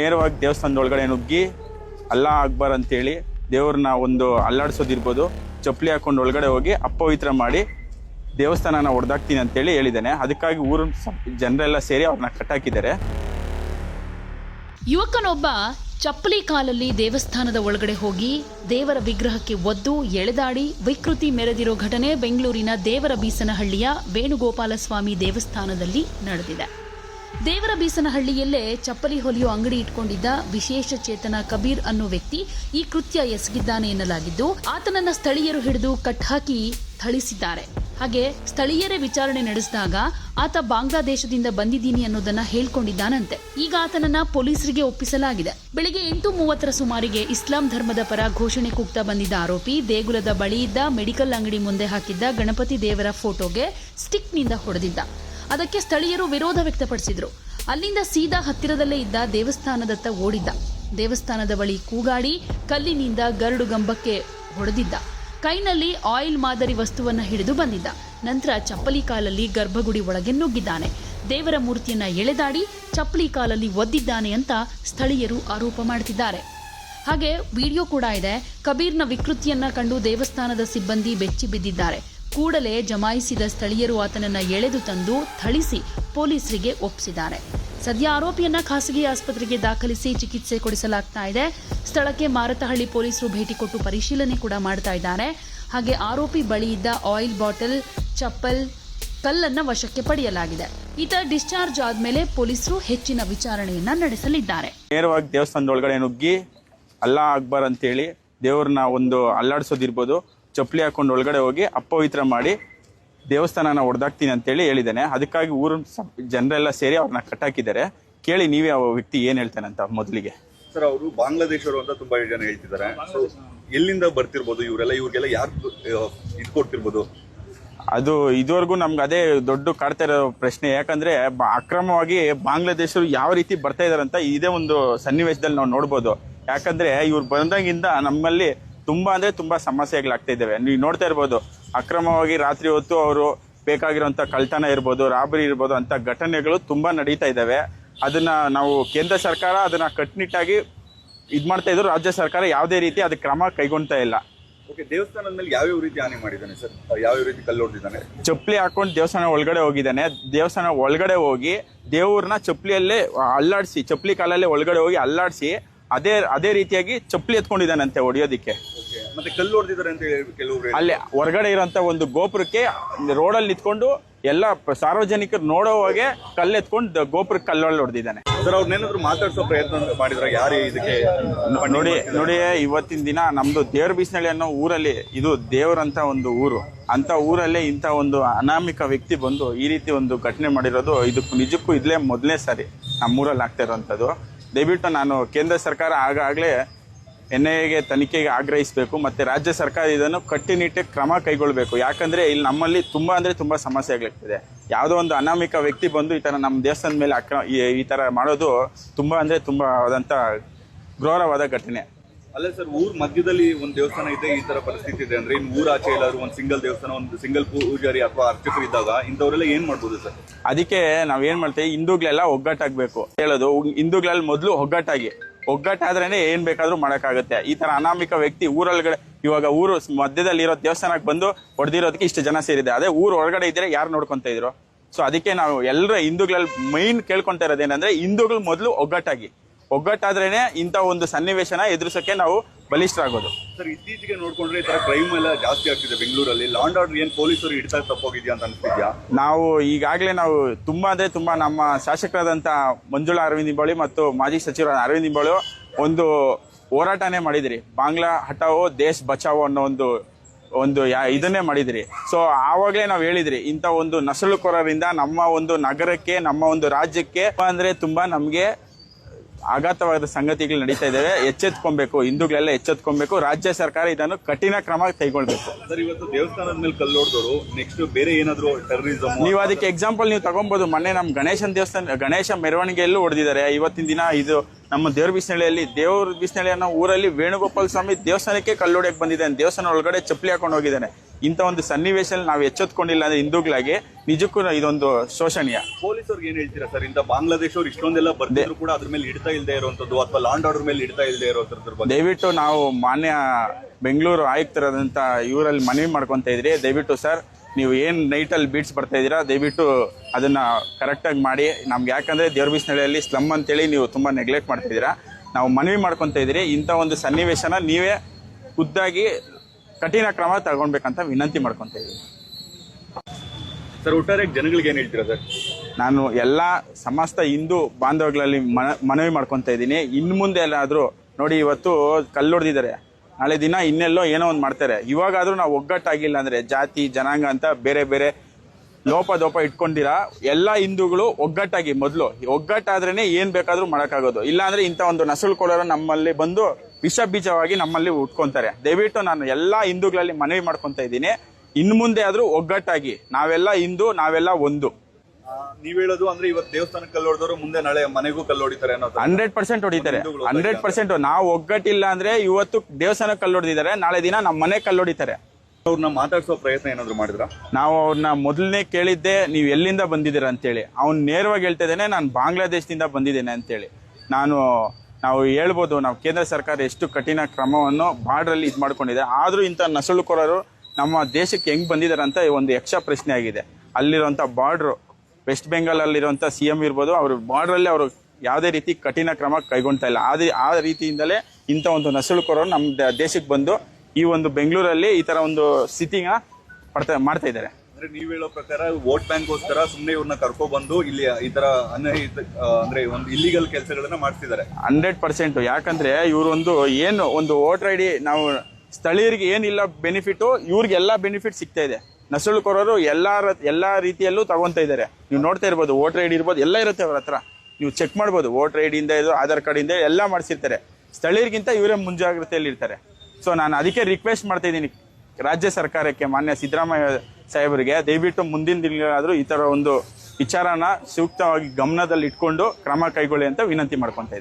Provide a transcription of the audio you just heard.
ನೇರವಾಗಿ ದೇವಸ್ಥಾನದ ಒಳಗಡೆ ನುಗ್ಗಿ ಅಲ್ಲಾ ಅಕ್ಬರ್ ಅಂತೇಳಿ ದೇವ್ರನ್ನ ಒಂದು ಅಲ್ಲಾಡಿಸೋದಿರ್ಬೋದು, ಚಪ್ಪಲಿ ಹಾಕೊಂಡು ಒಳಗಡೆ ಹೋಗಿ ಅಪವಿತ್ರ ಮಾಡಿ ದೇವಸ್ಥಾನನ ಹೊಡೆದಾಕ್ತೀನಿ ಅಂತೇಳಿ ಹೇಳಿದ್ದಾನೆ. ಅದಕ್ಕಾಗಿ ಊರಿನ ಜನರೆಲ್ಲ ಸೇರಿ ಅವ್ರನ್ನ ಕಟ್ಟಾಕಿದ್ದಾರೆ. ಯುವಕನೊಬ್ಬ ಚಪ್ಪಲಿ ಕಾಲಲ್ಲಿ ದೇವಸ್ಥಾನದ ಒಳಗಡೆ ಹೋಗಿ ದೇವರ ವಿಗ್ರಹಕ್ಕೆ ಒದ್ದು ಎಳೆದಾಡಿ ವಿಕೃತಿ ಮೆರೆದಿರೋ ಘಟನೆ ಬೆಂಗಳೂರಿನ ದೇವರ ಬೀಸನಹಳ್ಳಿಯ ವೇಣುಗೋಪಾಲಸ್ವಾಮಿ ದೇವಸ್ಥಾನದಲ್ಲಿ ನಡೆದಿದೆ. ದೇವರ ಬೀಸನಹಳ್ಳಿಯಲ್ಲೇ ಚಪ್ಪಲಿ ಹೊಲಿಯೋ ಅಂಗಡಿ ಇಟ್ಕೊಂಡಿದ್ದ ವಿಶೇಷ ಚೇತನ ಕಬೀರ್ ಅನ್ನೋ ವ್ಯಕ್ತಿ ಈ ಕೃತ್ಯ ಎಸಗಿದ್ದಾನೆ ಎನ್ನಲಾಗಿದ್ದು, ಆತನನ್ನ ಸ್ಥಳೀಯರು ಹಿಡಿದು ಕಟ್ಹಾಕಿ ಥಳಿಸಿದ್ದಾರೆ. ಹಾಗೆ ಸ್ಥಳೀಯರೇ ವಿಚಾರಣೆ ನಡೆಸಿದಾಗ, ಆತ ಬಾಂಗ್ಲಾದೇಶದಿಂದ ಬಂದಿದ್ದೀನಿ ಅನ್ನೋದನ್ನ ಹೇಳ್ಕೊಂಡಿದ್ದಾನಂತೆ. ಈಗ ಆತನನ್ನ ಪೊಲೀಸರಿಗೆ ಒಪ್ಪಿಸಲಾಗಿದೆ. ಬೆಳಿಗ್ಗೆ ಎಂಟು ಮೂವತ್ತರ ಸುಮಾರಿಗೆ ಇಸ್ಲಾಂ ಧರ್ಮದ ಪರ ಘೋಷಣೆ ಕೂಗ್ತಾ ಬಂದಿದ್ದ ಆರೋಪಿ, ದೇಗುಲದ ಬಳಿ ಇದ್ದ ಮೆಡಿಕಲ್ ಅಂಗಡಿ ಮುಂದೆ ಹಾಕಿದ್ದ ಗಣಪತಿ ದೇವರ ಫೋಟೋಗೆ ಸ್ಟಿಕ್ನಿಂದ ಹೊಡೆದಿದ್ದ. ಅದಕ್ಕೆ ಸ್ಥಳೀಯರು ವಿರೋಧ ವ್ಯಕ್ತಪಡಿಸಿದರು. ಅಲ್ಲಿಂದ ಸೀದಾ ಹತ್ತಿರದಲ್ಲೇ ಇದ್ದ ದೇವಸ್ಥಾನದತ್ತ ಓಡಿದ್ದ. ದೇವಸ್ಥಾನದ ಬಳಿ ಕೂಗಾಡಿ ಕಲ್ಲಿನಿಂದ ಗರಡು ಗಂಬಕ್ಕೆ ಹೊಡೆದಿದ್ದ. ಕೈನಲ್ಲಿ ಆಯಿಲ್ ಮಾದರಿ ವಸ್ತುವನ್ನು ಹಿಡಿದು ಬಂದಿದ್ದ. ನಂತರ ಚಪ್ಪಲಿ ಕಾಲಲ್ಲಿ ಗರ್ಭಗುಡಿ ಒಳಗೆ ನುಗ್ಗಿದ್ದಾನೆ. ದೇವರ ಮೂರ್ತಿಯನ್ನ ಎಳೆದಾಡಿ ಚಪ್ಪಲಿ ಕಾಲಲ್ಲಿ ಒದ್ದಿದ್ದಾನೆ ಅಂತ ಸ್ಥಳೀಯರು ಆರೋಪ ಮಾಡುತ್ತಿದ್ದಾರೆ ಹಾಗೆ ವಿಡಿಯೋ ಕೂಡ ಇದೆ. ಕಬೀರ್ನ ವಿಕೃತಿಯನ್ನ ಕಂಡು ದೇವಸ್ಥಾನದ ಸಿಬ್ಬಂದಿ ಬೆಚ್ಚಿ ಬಿದ್ದಿದ್ದಾರೆ ಕೂಡಲೇ ಜಮಾಯಿಸಿದ ಸ್ಥಳೀಯರು ಆತನನ್ನು ಎಳೆದು ತಂದು ಥಳಿಸಿ ಪೊಲೀಸರಿಗೆ ಒಪ್ಪಿಸಿದ್ದಾರೆ. ಸದ್ಯ ಆರೋಪಿಯನ್ನ ಖಾಸಗಿ ಆಸ್ಪತ್ರೆಗೆ ದಾಖಲಿಸಿ ಚಿಕಿತ್ಸೆ ಕೊಡಿಸಲಾಗ್ತಾ ಇದೆ. ಸ್ಥಳಕ್ಕೆ ಮಾರತಹಳ್ಳಿ ಪೊಲೀಸರು ಭೇಟಿ ಕೊಟ್ಟು ಪರಿಶೀಲನೆ ಕೂಡ ಮಾಡ್ತಾ ಇದ್ದಾರೆ. ಹಾಗೆ ಆರೋಪಿ ಬಳಿ ಇದ್ದ ಆಯಿಲ್ ಬಾಟಲ್, ಚಪ್ಪಲ್, ಕಲ್ಲನ್ನ ವಶಕ್ಕೆ ಪಡೆಯಲಾಗಿದೆ. ಈತ ಡಿಸ್ಚಾರ್ಜ್ ಆದ್ಮೇಲೆ ಪೊಲೀಸರು ಹೆಚ್ಚಿನ ವಿಚಾರಣೆಯನ್ನ ನಡೆಸಲಿದ್ದಾರೆ. ನೇರವಾಗಿ ದೇವಸ್ಥಾನದ ಒಳಗಡೆ ನುಗ್ಗಿ, ಅಲ್ಲಾ ಅಕ್ಬರ್ ಅಂತೇಳಿ ದೇವ್ರನ್ನ ಒಂದು ಅಲ್ಲಾಡ್ಸೋದಿರ್ಬೋದು. ಚಪ್ಪಲಿ ಹಾಕೊಂಡು ಒಳಗಡೆ ಹೋಗಿ ಅಪವಿತ್ರ ಮಾಡಿ ದೇವಸ್ಥಾನನ ಹೊಡೆದಾಕ್ತೀನಿ ಅಂತೇಳಿ ಹೇಳಿದ್ದಾನೆ. ಅದಕ್ಕಾಗಿ ಊರಿನ ಜನರೆಲ್ಲ ಸೇರಿ ಅವ್ರನ್ನ ಕಟ್ಟಾಕಿದ್ದಾರೆ. ಕೇಳಿ ನೀವೇ ಆ ವ್ಯಕ್ತಿ ಏನ್ ಹೇಳ್ತಾನೆ ಅಂತ ಮೊದಲಿಗೆ. ಸರ್ ಅವರು ಬಾಂಗ್ಲಾದೇಶರು ಅಂತ ತುಂಬಾ ಜನ ಹೇಳ್ತಿದ್ದಾರೆ. ಸೊ ಎಲ್ಲಿಂದ ಬರ್ತಿರ್ಬೋದು ಇವರೆಲ್ಲ? ಇವ್ರಿಗೆಲ್ಲ ಯಾರು ಇದು ಕೊಡ್ತಿರ್ಬೋದು? ಅದು ಇದುವರೆಗೂ ನಮ್ಗೆ ಅದೇ ದೊಡ್ಡ ಕಾಡ್ತಾ ಇರೋ ಪ್ರಶ್ನೆ. ಯಾಕಂದ್ರೆ ಅಕ್ರಮವಾಗಿ ಬಾಂಗ್ಲಾದೇಶರು ಯಾವ ರೀತಿ ಬರ್ತಾ ಇದಾರೆ ಅಂತ ಇದೇ ಒಂದು ಸನ್ನಿವೇಶದಲ್ಲಿ ನಾವು ನೋಡ್ಬೋದು. ಯಾಕಂದ್ರೆ ಇವ್ರು ಬಂದಾಗಿಂದ ನಮ್ಮಲ್ಲಿ ತುಂಬಾ ಅಂದ್ರೆ ತುಂಬಾ ಸಮಸ್ಯೆಗಳಾಗ್ತಾ ಇದ್ದಾವೆ. ನೀವು ನೋಡ್ತಾ ಇರ್ಬೋದು ಅಕ್ರಮವಾಗಿ ರಾತ್ರಿ ಹೊತ್ತು ಅವರು ಬೇಕಾಗಿರುವಂತ ಕಳ್ತನ ಇರ್ಬೋದು ರಾಬರಿ ಇರ್ಬೋದು ಅಂತ ಘಟನೆಗಳು ತುಂಬಾ ನಡೀತಾ ಇದ್ದಾವೆ. ಅದನ್ನ ನಾವು ಕೇಂದ್ರ ಸರ್ಕಾರ ಅದನ್ನ ಕಟ್ಟುನಿಟ್ಟಾಗಿ ಇದು ಮಾಡ್ತಾ ಇದ್ರು ರಾಜ್ಯ ಸರ್ಕಾರ ಯಾವುದೇ ರೀತಿ ಅದಕ್ಕೆ ಕ್ರಮ ಕೈಗೊಳ್ತಾ ಇಲ್ಲ. ಓಕೆ ದೇವಸ್ಥಾನದ ಮೇಲೆ ಯಾವ್ಯಾವ ರೀತಿ ಹಾನಿ ಮಾಡಿದ್ದಾನೆ ಸರ್? ಯಾವ್ಯಾವ ರೀತಿ ಕಲ್ಲು ಹೊಡೆದಿದ್ದಾನೆ? ಚಪ್ಪಲಿ ಹಾಕೊಂಡು ದೇವಸ್ಥಾನ ಒಳಗಡೆ ಹೋಗಿದ್ದಾನೆ. ದೇವಸ್ಥಾನ ಒಳಗಡೆ ಹೋಗಿ ದೇವ್ರನ್ನ ಚಪ್ಪಲಿಯಲ್ಲೇ ಅಲ್ಲಾಡಿಸಿ ಚಪ್ಪಲಿ ಕಾಲಲ್ಲೇ ಒಳಗಡೆ ಹೋಗಿ ಅಲ್ಲಾಡಿಸಿ ಅದೇ ಅದೇ ರೀತಿಯಾಗಿ ಚಪ್ಪಲಿ ಎತ್ಕೊಂಡಿದ್ದಾನಂತೆ ಹೊಡಿಯೋದಿಕ್ಕೆ ಮತ್ತೆ ಕಲ್ಲು ಹೊಡೆದಿದ್ದಾರೆ ಅಂತ ಹೇಳಿ ಕೆಲವರು ಅಲ್ಲಿ ಹೊರಗಡೆ ಇರೋಂಥ ಒಂದು ಗೋಪುರಕ್ಕೆ ರೋಡಲ್ಲಿ ನಿಂತ್ಕೊಂಡು ಎಲ್ಲ ಸಾರ್ವಜನಿಕರು ನೋಡೋ ಸಾರ್ವಜನಿಕರು ಕಲ್ಲು ಎತ್ಕೊಂಡು ಗೋಪುರಕ್ಕೆ ಕಲ್ಲೊಳ್ಳಿ ಹೊಡೆದಿದ್ದಾನೆ. ಸರ್ ಅವ್ರನ್ನೇನಾದ್ರು ಮಾತಾಡಿಸೋ ಪ್ರಯತ್ನ ಮಾಡಿದ್ರ? ಯಾರು ಇದಕ್ಕೆ ನೋಡಿ ನೋಡಿ ಇವತ್ತಿನ ದಿನ ನಮ್ದು ದೇವ್ರ ಬಿಸಿನಳ್ಳಿ ಅನ್ನೋ ಊರಲ್ಲಿ ಇದು ದೇವರಂತ ಒಂದು ಊರು. ಅಂತ ಊರಲ್ಲೇ ಇಂಥ ಒಂದು ಅನಾಮಿಕ ವ್ಯಕ್ತಿ ಬಂದು ಈ ರೀತಿ ಒಂದು ಘಟನೆ ಮಾಡಿರೋದು ಇದಕ್ಕೂ ನಿಜಕ್ಕೂ ಇದ್ಲೇ ಮೊದಲನೇ ಸಾರಿ ನಮ್ಮೂರಲ್ಲಿ ಆಗ್ತಾ ಇರೋವಂಥದ್ದು. ದಯವಿಟ್ಟು ನಾನು ಕೇಂದ್ರ ಸರ್ಕಾರ ಆಗಾಗಲೇ ಎನ್ ಐ ಎಗೆ ತನಿಖೆಗೆ ಆಗ್ರಹಿಸಬೇಕು ಮತ್ತು ರಾಜ್ಯ ಸರ್ಕಾರ ಇದನ್ನು ಕಟ್ಟುನಿಟ್ಟಾಗಿ ಕ್ರಮ ಕೈಗೊಳ್ಳಬೇಕು. ಯಾಕಂದರೆ ಇಲ್ಲಿ ನಮ್ಮಲ್ಲಿ ತುಂಬ ಅಂದರೆ ತುಂಬ ಸಮಸ್ಯೆ ಸಮಸ್ಯೆಗಳಾಗ್ತಿದೆ ಯಾವುದೋ ಒಂದು ಅನಾಮಿಕ ವ್ಯಕ್ತಿ ಬಂದು ಈ ಥರ ನಮ್ಮ ದೇವಸ್ಥಾನದ ಮೇಲೆ ಅಕ್ರಮ ಈ- ಈ ತರ ಮಾಡೋದು ತುಂಬ ಅಂದರೆ ತುಂಬ ಆದಂಥ ಘೋರವಾದ ಘಟನೆ. ಅಲ್ಲ ಸರ್ ಊರ್ ಮಧ್ಯದಲ್ಲಿ ಒಂದು ದೇವಸ್ಥಾನ ಇದೆ ಈ ತರ ಪರಿಸ್ಥಿತಿ ಇದೆ ಅಂದ್ರೆ ಇನ್ನು ಊರ ಆಚೆ ಎಲ್ಲಾದ್ರು ಒಂದು ಸಿಂಗಲ್ ದೇವಸ್ಥಾನ ಒಂದು ಸಿಂಗಲ್ ಪೂಜಾರಿ ಅಥವಾ ಅರ್ಚಕರು ಇದ್ದಾಗ ಇಂಥವರೆಲ್ಲ ಏನ್ ಮಾಡ್ಬೋದು ಸರ್? ಅದಕ್ಕೆ ನಾವ್ ಏನ್ ಮಾಡ್ತೇವೆ ಹಿಂದೂಗಳೆಲ್ಲ ಒಗ್ಗಟ್ಟಾಗಬೇಕು. ಹೇಳೋದು ಹಿಂದೂಗಳಲ್ಲಿ ಮೊದಲು ಒಗ್ಗಟ್ಟಾಗಿ. ಒಗ್ಗಟ್ಟಾದ್ರೇನೆ ಏನ್ ಬೇಕಾದ್ರೂ ಮಾಡೋಕ್ಕಾಗುತ್ತೆ. ಈ ತರ ಅನಾಮಿಕ ವ್ಯಕ್ತಿ ಊರೊಳಗಡೆ ಇವಾಗ ಊರು ಮಧ್ಯದಲ್ಲಿ ಇರೋ ದೇವಸ್ಥಾನಕ್ಕೆ ಬಂದು ಹೊಡೆದಿರೋದಕ್ಕೆ ಇಷ್ಟು ಜನ ಸೇರಿದೆ. ಅದೇ ಊರು ಒಳಗಡೆ ಇದ್ರೆ ಯಾರು ನೋಡ್ಕೊಂತ ಇದ್ರು? ಸೊ ಅದಕ್ಕೆ ನಾವು ಎಲ್ಲರ ಹಿಂದೂಗಳಲ್ಲಿ ಮೈನ್ ಕೇಳ್ಕೊಂತ ಇರೋದೇನಂದ್ರೆ ಹಿಂದೂಗಳು ಮೊದಲು ಒಗ್ಗಟ್ಟಾಗಿ. ಒಗ್ಗಟ್ಟಾದ್ರೇನೆ ಇಂಥ ಒಂದು ಸನ್ನಿವೇಶನ ಎದುರಿಸಕ್ಕೆ ನಾವು ಬಲಿಷ್ಠರಾಗೋದು. ಸರ್ ಇತ್ತೀಚೆಗೆ ನೋಡ್ಕೊಂಡ್ರೆ ಈ ತರ ಕ್ರೈಮ್ ಎಲ್ಲ ಜಾಸ್ತಿ ಆಗ್ತಿದೆ ಬೆಂಗಳೂರಲ್ಲಿ. ಲಾಂಡ್ ಆರ್ಡರ್ ಏನ್ ಪೊಲೀಸರು ಹಿಡಿತಾ ತಪ್ಪೋಗಿದ್ಯಾ ಅಂತ ಅನ್ಸ್ತಿದ್ಯಾ? ನಾವು ಈಗಾಗಲೇ ನಾವು ತುಂಬಾ ಅಂದ್ರೆ ತುಂಬಾ ನಮ್ಮ ಶಾಸಕರಾದಂತ ಮಂಜುಳಾ ಅರವಿಂದ್ ನಿಂಬಾಳಿ ಮತ್ತು ಮಾಜಿ ಸಚಿವ ಅರವಿಂದ್ ನಿಂಬಾಳು ಒಂದು ಹೋರಾಟನೇ ಮಾಡಿದಿರಿ. ಬಾಂಗ್ಲಾ ಹಟಾವೋ ದೇಶ್ ಬಚಾವೋ ಅನ್ನೋ ಒಂದು ಒಂದು ಯಾ- ಇದನ್ನೇ ಮಾಡಿದಿರಿ. ಸೊ ಆವಾಗಲೇ ನಾವು ಹೇಳಿದ್ರಿ ಇಂಥ ಒಂದು ನಸಳುಕೋರರಿಂದ ನಮ್ಮ ಒಂದು ನಗರಕ್ಕೆ ನಮ್ಮ ಒಂದು ರಾಜ್ಯಕ್ಕೆ ಅಂದ್ರೆ ತುಂಬಾ ನಮಗೆ ಆಘಾತವಾದ ಸಂಗತಿಗಳು ನಡೀತಾ ಇದ್ದಾವೆ ಎಚ್ಚೆತ್ಕೊಬೇಕು ಹಿಂದೂಗಳೆಲ್ಲ ಎಚ್ಚೆತ್ಕೊಬೇಕು. ರಾಜ್ಯ ಸರ್ಕಾರ ಇದನ್ನು ಕಠಿಣ ಕ್ರಮ ಕೈಗೊಳ್ಬೇಕು. ಸರ್ ಇವತ್ತು ದೇವಸ್ಥಾನದ ಮೇಲೆ ಕಲ್ಲು ಹೊಡೆದವರು ನೆಕ್ಸ್ಟ್ ಬೇರೆ ಏನಾದರೂ ಟೆರರಿಸಮ್ ನೀವು ಅದಕ್ಕೆ ಎಕ್ಸಾಂಪಲ್ ನೀವು ತಗೊಬಹುದು ಮೊನ್ನೆ ನಮ್ಮ ಗಣೇಶನ ದೇವಸ್ಥಾನ ಗಣೇಶ ಮೆರವಣಿಗೆಯಲ್ಲೂ ಹೊಡೆದಿದ್ದಾರೆ. ಇವತ್ತಿನ ದಿನ ಇದು ನಮ್ಮ ದೇವ್ರ ಬಿಸಿನಳೆಯಲ್ಲಿ ದೇವ್ರ ಬಿಸಿನಳೆ ಅನ್ನೋ ಊರಲ್ಲಿ ವೇಣುಗೋಪಾಲ ಸ್ವಾಮಿ ದೇವಸ್ಥಾನಕ್ಕೆ ಕಲ್ಲೊಡೆಯಕ್ಕೆ ಬಂದಿದ್ದಾನೆ. ದೇವಸ್ಥಾನ ಒಳಗಡೆ ಚಪ್ಪಲಿ ಹಾಕೊಂಡು ಹೋಗಿದ್ದಾನೆ. ಇಂಥ ಒಂದು ಸನ್ನಿವೇಶ ನಾವು ಎಚ್ಚೆತ್ಕೊಂಡಿಲ್ಲ ಅಂದ್ರೆ ಹಿಂದೂಗಳಾಗಿ ನಿಜಕ್ಕೂ ಇದೊಂದು ಶೋಷಣೀಯ. ಪೊಲೀಸರಿಗೆ ಏನ್ ಹೇಳ್ತೀರಾ ಸರ್? ಇಂತ ಬಾಂಗ್ಲಾದೇಶ ಅವ್ರು ಇಷ್ಟೊಂದೆಲ್ಲ ಬರ್ತಿದ್ರು ಕೂಡ ಅದ್ರ ಮೇಲೆ ಹಿಡ್ತಾ ಇಲ್ಲದೆ ಇರುವಂತದ್ದು ಅಥವಾ ಲಾಂಡ್ ಆರ್ಡರ್ ಮೇಲೆ ಹಿಡ್ತಾ ಇಲ್ಲದೆ ಇರೋದ್ರ ಬಗ್ಗೆ. ದಯವಿಟ್ಟು ನಾವು ಮಾನ್ಯ ಬೆಂಗಳೂರು ಆಯುಕ್ತರಾದಂಥ ಇವರಲ್ಲಿ ಮನವಿ ಮಾಡ್ಕೊತಾ ಇದ್ರಿ. ದಯವಿಟ್ಟು ಸರ್ ನೀವು ಏನು ನೈಟಲ್ಲಿ ಬೀಟ್ಸ್ ಬರ್ತಾ ಇದ್ದೀರಾ ದಯವಿಟ್ಟು ಅದನ್ನು ಕರೆಕ್ಟಾಗಿ ಮಾಡಿ. ನಮ್ಗೆ ಯಾಕಂದ್ರೆ ದೇವ್ರ ಬಿಸಿನಳ್ಳಿಯಲ್ಲಿ ಸ್ಲಮ್ ಅಂತೇಳಿ ನೀವು ತುಂಬ ನೆಗ್ಲೆಕ್ಟ್ ಮಾಡ್ತಿದ್ದೀರಾ. ನಾವು ಮನವಿ ಮಾಡ್ಕೊತಾ ಇದ್ದೀರಿ ಇಂಥ ಒಂದು ಸನ್ನಿವೇಶನ ನೀವೇ ಖುದ್ದಾಗಿ ಕಠಿಣ ಕ್ರಮ ತಗೊಳ್ಬೇಕಂತ ವಿನಂತಿ ಮಾಡ್ಕೊತಾ ಸರ್ ಒಟ್ಟಾರೆ ಜನಗಳಿಗೆ ಏನು ಹೇಳ್ತೀರಾ ಸರ್? ನಾನು ಎಲ್ಲ ಸಮಸ್ತ ಹಿಂದೂ ಬಾಂಧವಗಳಲ್ಲಿ ಮನ- ಮನವಿ ಮಾಡ್ಕೊತಾ ಇದ್ದೀನಿ. ಇನ್ನು ಮುಂದೆ ಎಲ್ಲಾದರೂ ನೋಡಿ ಇವತ್ತು ಕಲ್ಲೊಡ್ದಿದ್ದಾರೆ ನಾಳೆ ದಿನ ಇನ್ನೆಲ್ಲೋ ಏನೋ ಒಂದು ಮಾಡ್ತಾರೆ. ಇವಾಗಾದರೂ ನಾವು ಒಗ್ಗಟ್ಟಾಗಿಲ್ಲ ಅಂದರೆ ಜಾತಿ ಜನಾಂಗ ಅಂತ ಬೇರೆ ಬೇರೆ ಲೋಪ ದೋಪ ಇಟ್ಕೊಂಡಿರಾ ಎಲ್ಲ ಹಿಂದೂಗಳು ಒಗ್ಗಟ್ಟಾಗಿ ಮೊದಲು. ಒಗ್ಗಟ್ಟಾದ್ರೇ ಏನು ಬೇಕಾದರೂ ಮಾಡೋಕ್ಕಾಗೋದು. ಇಲ್ಲಾಂದರೆ ಇಂಥ ಒಂದು ನಸುಳುಕೊಳ್ಳೋರು ನಮ್ಮಲ್ಲಿ ಬಂದು ವಿಷ ಬೀಜವಾಗಿ ನಮ್ಮಲ್ಲಿ ಉಟ್ಕೊಂತಾರೆ. ದಯವಿಟ್ಟು ನಾನು ಎಲ್ಲಾ ಹಿಂದೂಗಳಲ್ಲಿ ಮನವಿ ಮಾಡ್ಕೊತಾ ಇದ್ದೀನಿ. ಇನ್ನು ಮುಂದೆ ಆದ್ರೂ ಒಗ್ಗಟ್ಟಾಗಿ ನಾವೆಲ್ಲ ಹಿಂದೂ ನಾವೆಲ್ಲ ಒಂದು. ನೀವ್ ಹೇಳೋದು ಅಂದ್ರೆ ಇವತ್ತು ದೇವಸ್ಥಾನಕ್ಕೆ ಕಲ್ಲೊಡೆದವರು ಮುಂದೆ ನಾಳೆ ಮನೆಗೂ ಕಲ್ಲೊಡಿತಾರೆ ಅನ್ನೋದು ಹಂಡ್ರೆಡ್ ಪರ್ಸೆಂಟ್ ಹೊಡಿತಾರೆ. Hundred percent. ನಾವು ಒಗ್ಗಟ್ಟಿಲ್ಲ ಅಂದ್ರೆ ಇವತ್ತು ದೇವಸ್ಥಾನ ಕಲ್ಲೊಡೆದಿದ್ದಾರೆ. ನಾಳೆ ದಿನ ನಮ್ಮ ಮನೆ ಕಲ್ಲೊಡಿತಾರೆ. ಅವ್ರನ್ನ ಮಾತಾಡ್ಸೋ ಪ್ರಯತ್ನ ಏನಾದ್ರು ಮಾಡಿದ್ರ? ನಾವು ಅವ್ರನ್ನ ಮೊದಲನೇ ಕೇಳಿದ್ದೆ ನೀವು ಎಲ್ಲಿಂದ ಬಂದಿದ್ದೀರಾ ಅಂತೇಳಿ. ಅವ್ನು ನೇರವಾಗಿ ಹೇಳ್ತಾ ಇದ್ದಾನೆ ನಾನು ಬಾಂಗ್ಲಾದೇಶದಿಂದ ಬಂದಿದ್ದೇನೆ ಅಂತೇಳಿ. ನಾನು ನಾವು ಹೇಳ್ಬೋದು, ನಾವು ಕೇಂದ್ರ ಸರ್ಕಾರ ಎಷ್ಟು ಕಠಿಣ ಕ್ರಮವನ್ನು ಬಾರ್ಡ್ರಲ್ಲಿ ಇದು ಮಾಡ್ಕೊಂಡಿದೆ. ಆದರೂ ಇಂಥ ನಸುಳುಕೋರರು ನಮ್ಮ ದೇಶಕ್ಕೆ ಹೆಂಗ್ ಬಂದಿದ್ದಾರೆ ಅಂತ ಒಂದು ಯಕ್ಷ ಪ್ರಶ್ನೆ ಆಗಿದೆ. ಅಲ್ಲಿರುವಂಥ ಬಾರ್ಡ್ರು ವೆಸ್ಟ್ ಬೆಂಗಾಲಲ್ಲಿರುವಂಥ ಸಿ ಎಂ ಇರ್ಬೋದು, ಅವರು ಬಾರ್ಡ್ರಲ್ಲಿ ಅವರು ಯಾವುದೇ ರೀತಿ ಕಠಿಣ ಕ್ರಮ ಕೈಗೊಳ್ತಾ ಇಲ್ಲ. ಆದ್ರೆ ಆ ರೀತಿಯಿಂದಲೇ ಇಂಥ ಒಂದು ನಸುಳುಕೋರರು ನಮ್ಮ ದೇಶಕ್ಕೆ ಬಂದು ಈ ಒಂದು ಬೆಂಗಳೂರಲ್ಲಿ ಈ ಥರ ಒಂದು ಸ್ಥಿತಿನ ಪಡ್ತಾ, ಮಾಡ್ತಾ ಇದ್ದಾರೆ. ಅಂದ್ರೆ ನೀವ್ ಹೇಳೋ ಪ್ರಕಾರ ವೋಟ್ ಬ್ಯಾಂಕ್ಗೋಸ್ಕರ ಸುಮ್ನೆ ಇವ್ರನ್ನ ಕರ್ಕೊ ಬಂದು ಇಲ್ಲಿ ಈ ತರ ಅನಹಿತ ಅಂದ್ರೆ ಒಂದು ಇಲ್ಲಿಗಲ್ ಕೆಲಸಗಳನ್ನ ಮಾಡ್ತಿದ್ದಾರೆ. Hundred percent. ಯಾಕಂದ್ರೆ ಇವರು ಒಂದು ಏನು, ಒಂದು ವೋಟರ್ ಐ ಡಿ ನಾವು ಸ್ಥಳೀಯರಿಗೆ ಏನಿಲ್ಲ ಬೆನಿಫಿಟ್, ಇವ್ರಿಗೆಲ್ಲ ಬೆನಿಫಿಟ್ ಸಿಗ್ತಾ ಇದೆ. ನಸುಳುಕೋರರು ಎಲ್ಲಾ ಎಲ್ಲ ರೀತಿಯಲ್ಲೂ ತಗೊಂತ ಇದ್ದಾರೆ. ನೀವು ನೋಡ್ತಾ ಇರ್ಬೋದು, ವೋಟರ್ ಐ ಡಿ ಇರ್ಬೋದು, ಎಲ್ಲ ಇರುತ್ತೆ ಅವ್ರ ಹತ್ರ. ನೀವು ಚೆಕ್ ಮಾಡ್ಬೋದು, ವೋಟರ್ ಐ ಡಿಯಿಂದ ಇದು, ಆಧಾರ್ ಕಾರ್ಡ್ ಇಂದ ಎಲ್ಲ ಮಾಡಿಸಿರ್ತಾರೆ. ಸ್ಥಳೀಯರಿಗಿಂತ ಇವರೇ ಮುಂಜಾಗ್ರತೆಯಲ್ಲಿ ಇರ್ತಾರೆ ಸೊ ನಾನು ಅದಕ್ಕೆ ರಿಕ್ವೆಸ್ಟ್ ಮಾಡ್ತಾ ಇದ್ದೀನಿ. ರಾಜ್ಯ ಸರ್ಕಾರಕ್ಕೆ, ಮಾನ್ಯ ಸಿದ್ದರಾಮಯ್ಯ ಸಾಹೇಬರಿಗೆ, ದಯವಿಟ್ಟು ಮುಂದಿನ ದಿನಗಳಾದರೂ ಈ ಥರ ಒಂದು ವಿಚಾರನ ಸೂಕ್ತವಾಗಿ ಗಮನದಲ್ಲಿ ಇಟ್ಕೊಂಡು ಕ್ರಮ ಕೈಗೊಳ್ಳಿ ಅಂತ ವಿನಂತಿ ಮಾಡ್ಕೊತಾ